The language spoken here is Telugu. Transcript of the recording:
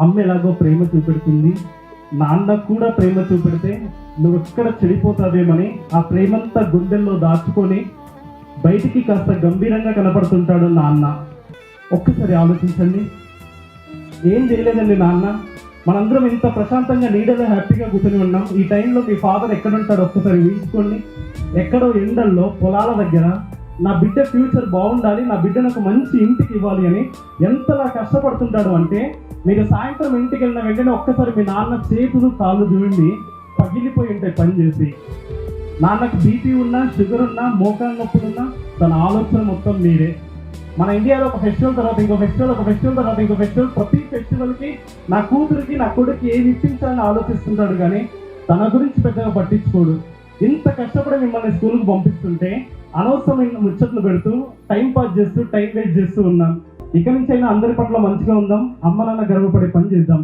అమ్మ ఎలాగో ప్రేమ చూపెడుతుంది నాన్న కూడా ప్రేమ చూపెడితే నువ్వు ఎక్కడ చెడిపోతావేమని ఆ ప్రేమంతా గుండెల్లో దాచుకొని బయటికి కాస్త గంభీరంగా కనపడుతుంటాడు నాన్న. ఒక్కసారి ఆలోచించండి. ఏం చేయలేదండి నాన్న? మనందరం ఇంత ప్రశాంతంగా నీడలో హ్యాపీగా కూర్చొని ఉన్నాం. ఈ టైంలో మీ ఫాదర్ ఎక్కడ ఉంటాడో ఒక్కసారి ఊహించుకోండి. ఎక్కడో ఎండల్లో పొలాల దగ్గర నా బిడ్డ ఫ్యూచర్ బాగుండాలి నా బిడ్డను ఒక మంచి ఇంటికి ఇవ్వాలి అని ఎంతలా కష్టపడుతుంటాడు అంటే మీరు సాయంత్రం ఇంటికి వెళ్ళిన వెంటనే ఒక్కసారి మీ నాన్న చేతులు కాళ్ళు చూడండి పగిలిపోయి ఉంటాయి పని చేసి నాన్నకు బీపీ ఉన్నా షుగర్ ఉన్నా మోకాలు నొప్పులు ఉన్నా తన ఆలోచన మొత్తం మీరే. మన ఇండియాలో ఒక ఫెస్టివల్ తర్వాత ఇంకో ఫెస్టివల్ ఒక ఫెస్టివల్ తర్వాత ఇంకో ఫెస్టివల్ ప్రతి ఫెస్టివల్కి నా కూతురికి నా కొడుకు ఏమి ఇప్పించాలని ఆలోచిస్తుంటాడు కానీ తన గురించి పెద్దగా పట్టించుకోడు. ఇంత కష్టపడి మిమ్మల్ని స్కూల్కి పంపిస్తుంటే అనవసరమైన ముచ్చట్లు పెడుతూ టైం పాస్ చేస్తూ టైం వేస్ట్ చేస్తూ ఉన్నాం. ఇక నుంచి అయినా అందరి పట్ల మంచిగా ఉందాం అమ్మ నాన్న గర్వపడే పని చేద్దాం.